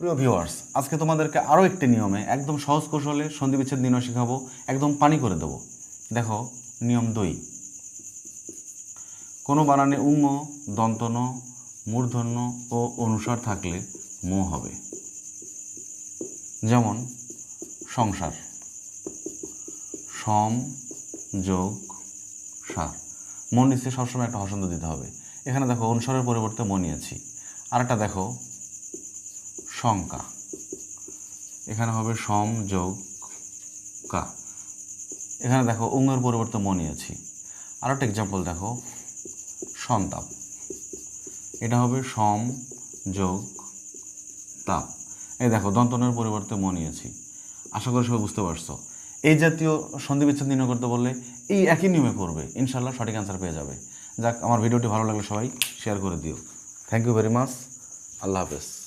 প্রিয় ভিউয়ার্স আজকে তোমাদেরকে আরও একটি নিয়মে একদম সহজ কৌশলে সন্ধি বিচ্ছেদ নির্ণয় শেখাবো, একদম পানি করে দেবো। দেখো, নিয়ম দুই। কোনো বানানে উম দন্তন, মূর্ধন্য ও অনুসার থাকলে মো হবে। যেমন, সংসার। সম, যোগ, সার। মন নিচে সবসময় একটা হসন্ত দিতে হবে। এখানে দেখো, অনুসারের পরিবর্তে ম নিয়েছি। আরেকটা দেখো সংকা। এখানে হবে সম, যোগ, কা। এখানে দেখো উঙ্গের পরিবর্তে ম নিয়েছি আরও একটা এক্সাম্পল দেখো, সন্তাপ। এটা হবে সম, যোগ, তাপ। এই দেখো, দন্তনের পরিবর্তে ম নিয়েছি আশা করি সবাই বুঝতে পারছ। এই জাতীয় সন্ধি বিচ্ছেদ নির্ণয় করতে বললে এই একই নিয়মে করবে। ইনশাল্লাহ সঠিক অ্যান্সার পেয়ে যাবে। যাক, আমার ভিডিওটি ভালো লাগলে সবাই শেয়ার করে দিও। থ্যাংক ইউ ভেরি মাচ আল্লাহ হাফেজ।